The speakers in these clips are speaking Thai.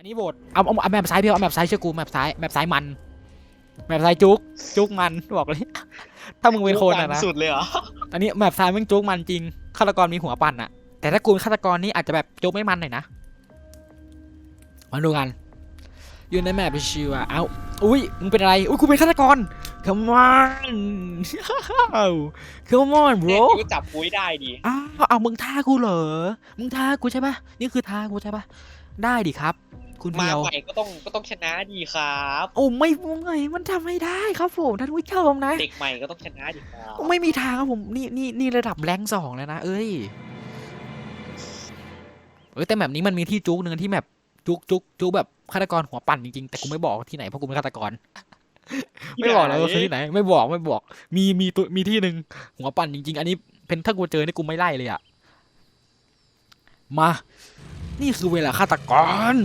อันนี้โหวตเอาเอาเอาแมปซ้ายเพียวเอาแมปซ้ายเชื่อกูแมปซ้ายแมปซ้ายมันแมปซ้ายจุกจุกมันบอกเลย ถ้ามึงเป็นคนอะนะสุดเลยเหรออันนี้แมปซ้ายมึงจุกมันจริงฆาตกรมีหัวปั่นอะแต่ถ้ากูเป็นฆาตกรนี่อาจจะแบบจุกไม่มันหน่อยนะมาดูกันอยู่ในแมปชิวอะเอ้าอุ้ยมึงเป็นอะไรอุ้ยกูเป็นฆาตกร come on come on เนี่ย bro กูจับปุ้ยได้ดีอ้าวเอามึงท่ากูเหรอมึงท่ากูใช่ปะนี่คือท่ากูใช่ปะได้ดิครับ คุณมาเพียวใหม่ก็ต้องก็ต้องชนะดีครับโอ้ไม่ไม่มันทำไม่ได้ครับผมท่านผู้ชมนะเด็กใหม่ก็ต้องชนะดีครับไม่มีทางครับผมนี่นี่นี่ระดับแรงสองแล้วนะเอ้ยเอ้ยแต่แบบนี้มันมีที่จุกหนึ่งที่แบบจุกจุกจุกแบบฆาตกรหัวปั่นจริงๆแต่กูไม่บอกที่ไหนเพราะกูเป็นฆาตกร ไม่บอกแล้วว่าคือที่ไหน ไม่บอกไม่บอก มีมีตัวมีที่หนึ่งหัวปั่นจริง ๆ อันนี้เป็นถ้ากูเจอนี่กูไม่ไล่เลยอะมา นี่คือเวลาฆาตกร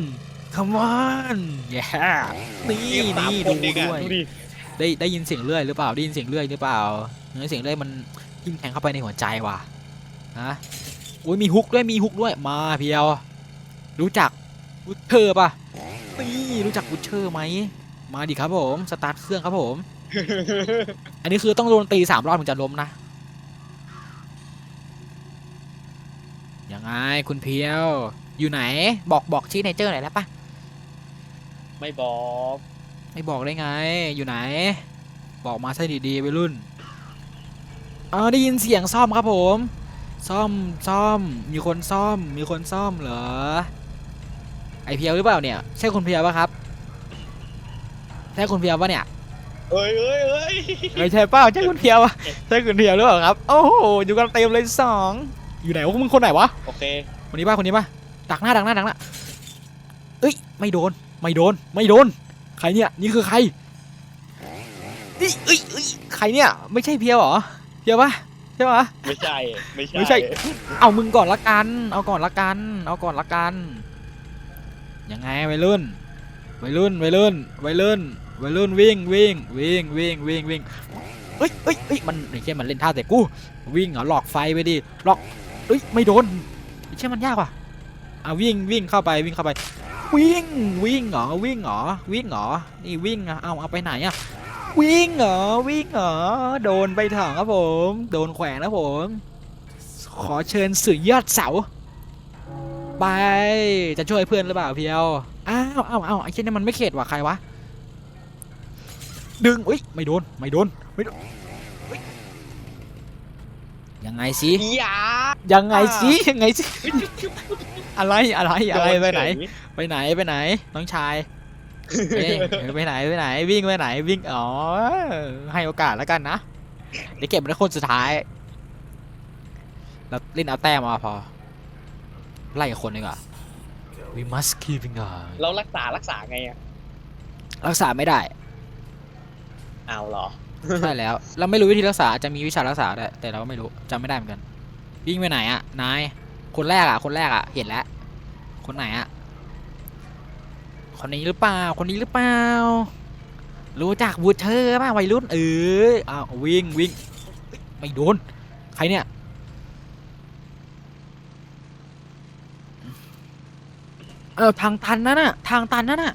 come on yeah นี่นี่สามนี่คดูนเองอะด้วยดูดิได้ได้ยินเสียงเลื่อยหรือเปล่าได้ยินเสียงเลื่อยหรือเปล่าเฮ้ยเสียงเลื่อยมันทิ่มแทงเข้าไปในหัวใจว่ะฮะอุ้ยมีฮุกด้วยมีฮุกด้วยมาเพียว รู้จักบูเชอร์ป่ะนี่รู้จักบูเชอร์ไหมมาดิครับผมสตาร์ทเครื่องครับผม อันนี้คือต้องโดนตีสามรอบถึงจะล้มนะยังไงคุณเพียว อยู่ไหนบอกบอกชี้เนเจอร์หน่อยได้ปะ ไม่บอก ไม่บอกได้ไง อยู่ไหน บอกมาซะดีๆไปรุ่นเออได้ยินเสียงซ่อมครับผม ซ่อมซ่อม มีคนซ่อม มีคนซ่อมเหรอ ไอเพียวหรือเปล่าเนี่ย ใช่คุณเพียวปะครับ ใช่คุณเพียวปะเนี่ย เอ้ยเอ้ยเอ้ยไม่ใช่เปล่าใช่คุณเพียวปะใช่คุณเพียวหรือเปล่าครับ โอ้โห อยู่กันเต็มเลยสอง อยู่ไหนวะมึงคนไหนวะ โอเค คนนี้ป่ะคนนี้ป่ะดักหน้าดักหน้าดักหน้าเอ้ย ไม่โดน ไม่โดน ไม่โดน ใครเนี่ย นี่คือใครเอ้ยเอ้ยเอ้ยใครเนี่ย ไม่ใช่เพียวเหรอ เพียวปะใช่ปะ ไม่ใช่ ไม่ใช่ไม่ใช่ เอามึงก่อนละกัน เอาก่อนละกัน เอาก่อนละกัน ยังไงวัยรุ่นวัยรุ่นวัยรุ่นวัยรุ่นวัยรุ่นวิ่งวิ่งวิ่งวิ่งวิ่งวิ่งเอ้ยเอ้ยเอ้ยมันไอ้เชี่ยมันเล่นท่าแต่กู วิ่งเหรอหลอกไฟไปดิหลอกเอ้ยไม่โดนไอ้เชี่ยมันยากว่ะอะวิ่งวิ่งเข้าไปวิ่งเข้าไป วิ่งวิ่งเหรอวิ่งเหรอวิ่งเหรอนี่วิ่งอะเอาเอาไปไหนอะวิ่งเหรอวิ่งเหรอโดนไปถังครับผม โดนแขวนนะผม ขอเชิญสื่อยอดเสา ไปจะช่วยเพื่อนหรือเปล่าเพียวอ้าวอ้าวอ้าวไอ้เช่นนี้มันไม่เข็ดว่ะใครวะดึงอุ้ยไม่โดนไม่โดนไม่โดน ยังไงสิอย่ายังไงสิยังไงสิอะไรอะไรอะไรไปไหนโดเฉยไปไหนไปไหน น้องชายเอ้ยไปไหนไปไหนวิ่งไปไหนวิ่งอ๋อให้โอกาสแล้วกันนะเดี๋ยวเก็บเป็นคนสุดท้ายเราเล่นเอาแต้มมาพอไล่กับคนดีกว่า we must keep on เรารักษารักษาไงอะรักษาไม่ได้ เอาเหรอ ใช่แล้ว เราไม่รู้วิธีรักษาอาจจะมีวิชารักษาแต่แต่เราก็ไม่รู้จำไม่ได้เหมือนกัน วิ่งไปไหนอะนาย คนแรกอะคนแรกอะเห็นแล้ว คนไหนอะคนนี้หรือเปล่า คนนี้หรือเปล่า รู้จักบูเทอร์ป่ะวัยรุ่นเอออ้าววิ่งวิ่งไม่โดน ใครเนี่ย เออทางตันนั่นน่ะ ทางตันนั่นน่ะ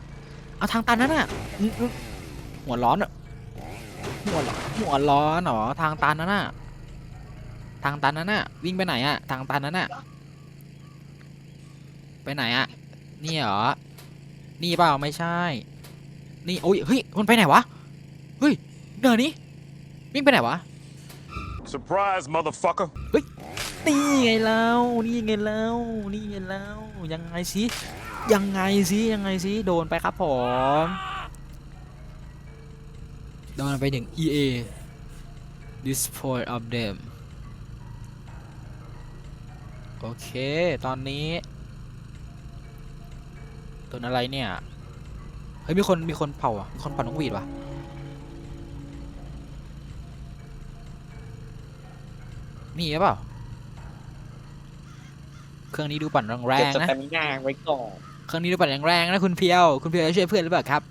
เอาทางตันนั่นน่ะ หัวร้อนอะ หัวร้อนหัวร้อนเหรอทางตันนั่นน่ะทางตันนั่นน่ะวิ่งไปไหนอะทางตันนั่นน่ะไปไหนอะนี่เหรอนี่เปล่าไม่ใช่ นี่โอ้ยเฮ้ยมันไปไหนวะเฮ้ยเดินนี้วิ่งไปไหนวะ Surprise, motherfucker. นี่ไงเรานี่ไงเรานี่ไงเรายังไงสิยังไงสิยังไงสิโดนไปครับผม โดนไปหนึ่ง EA Display of them โอเค ตอนนี้ตัวอะไรเนี่ย เฮ้ย มีคน มีคนเผาอะ มีคนเผานกหวีดว่ะ นี่หรือเปล่า เครื่องนี้ดูปั่นแรเก็บงสๆนะเตมิน่าไว้ก่อน เครื่องนี้ดูปั่นแรงๆนะคุณเพียว คุณเพียวจะช่วยเพื่อนหรือเปล่าครับ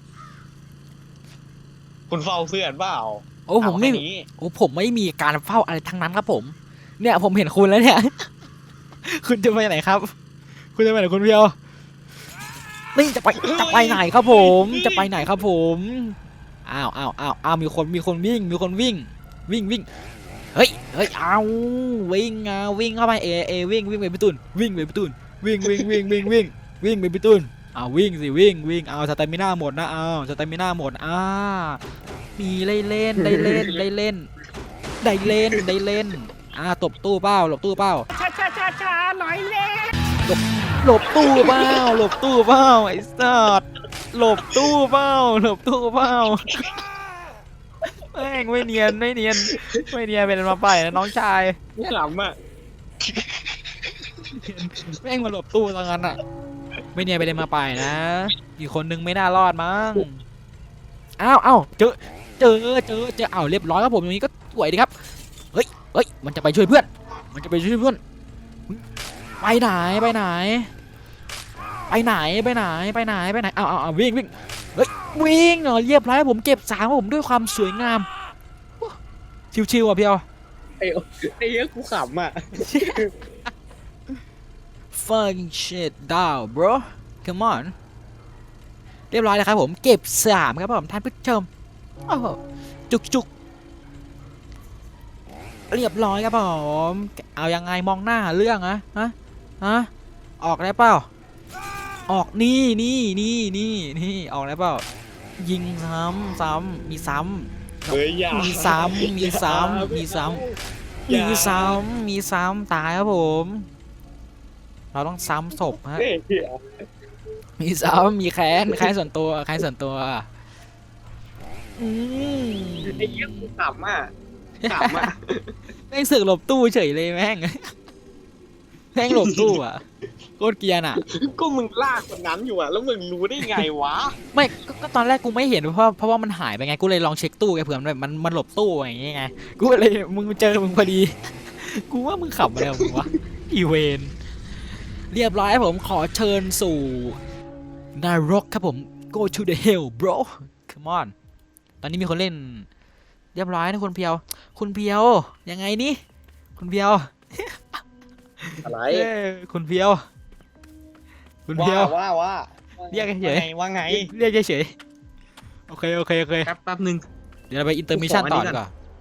คุณเฝ้าเพื่อนเปล่าโอ้ผมไม่เอาแค่นี้โอ้ผมไม่มีการเฝ้าอะไรทั้งนั้นครับผม เนี่ยผมเห็นคุณแล้วเนี่ย คุณจะไปไหนครับ คุณจะไปไหนคุณเพียวนี่จะไปจะไปไหนครับผม จะไปไหนครับผมอ้าวอ้าวอ้าวอ้าวมีคนมีคนวิ่ง มีคนวิ่ง วิ่งวิ่งเฮ้ยเฮ้ยเอาวิ่งอะวิ่งเข้าไปเอเอวิ่งวิ่งไปพี่ตุนวิ่งไปพี่ตุนวิ่งวิ่งวิ่งวิ่งวิ่งวิ่งไปพี่ตุน อ้าววิ่งสิวิ่งวิ่งเอาสเตมิน่าหมดนะเอาสเตมิน่าหมดอ่ามีได้เล่นได้เล่นได้เล่นได้เล่นได้เล่นอ่าตบตู้เป้าหลบตู้เป้าช้าช้าช้าช้าหน่อยเล่หลบตู้เป้าหลบตู้เป้าไอ้สัสหลบตู้เป้าหลบตู้เป้าแม่งไม่เนียนไม่เนียนไม่เนียนเป็นมาไปนะน้องชายไม่หลำอะแม่งมาหลบตู้ตรงนั้นอะ ไม่เนียนไปเลยนมาไปนะ อีกคนนึงไม่น่ารอดมั้ง อ้าวอ้าวเจอ เจอ เจอ เจออ้าวเรียบร้อยครับผมอย่างนี้ก็สวยดีครับ เฮ้ย เฮ้ย มันจะไปช่วยเพื่อน มันจะไปช่วยเพื่อน ไปไหน ไปไหน ไปไหน ไปไหน ไปไหน ไปไหนเอาเอาเอาวิ่งวิ่งเฮ้ย วิ่งเหรอเรียบร้อยครับผมเก็บสามครับผมด้วยความสวยงาม ชิวๆอะพี่เอาไอ้ไอ้เหี้ยกูขำอะ fucking shit down bro come on เรียบร้อยแล้วครับผมเก็บสามครับผมท่านผู้ชมโอ้โหจุกจุกเรียบร้อยครับผมเอายังไงมองหน้าหาเรื่องอะฮะฮะออกได้เปล่าออกนี่นี่นี่นี่นี่ออกได้เปล่ายิงซ้ำซ้ำมีซ้เฮ้ยอย่าำมีซ้ำมีซ้ำมีซ้ำอย่ามีซ้ำมีซ้ำตายครับผม เราต้องซ้ำศพฮะเฮ้ยเหี้ยมีซ้ำมีแค้นแค้นส่วนตัวแค้นส่วนตัวอืมไอ้เหี้ยกูขำอะขำอะแม่งเสือกหลบตู้เฉยเลยแม่ง แม่งหลบตู้อะโคตรเกรียนอะ ก็มึงลากคนนั้นอยู่อะ แล้วมึงรู้ได้ไงวะ ไม่ก็ก็ตอนแรกกูไม่เห็นเพราะเพราะว่ามันหายไปไงกูเลยลองเช็คตู้ไงเผื่อมันแบบมันมันหลบตู้อย่างเงี้ยไงกูเลยมึงเจอมึงพอดี กูว่ามึงขับอะไรของมึงวะอีเวน เรียบร้อยครับผมขอเชิญสู่นรกครับผม go to the hell bro come on ตอนนี้มีคนเล่น เรียบร้อยนะคุณเพียว คุณเพียวยังไงนี่คุณเพียวอะไรเอ้ยคุณเพียว คุณเพีว่ายว ว่าว่าเรียกเฉยว่าไงว่าไง เรียกเฉยๆโอเคโอเคโอเค แป๊บแป๊บนึงเดี๋ยวเราไปอินเตอร์มิชันกูขออันต่อนี้ดีก่อน กว่า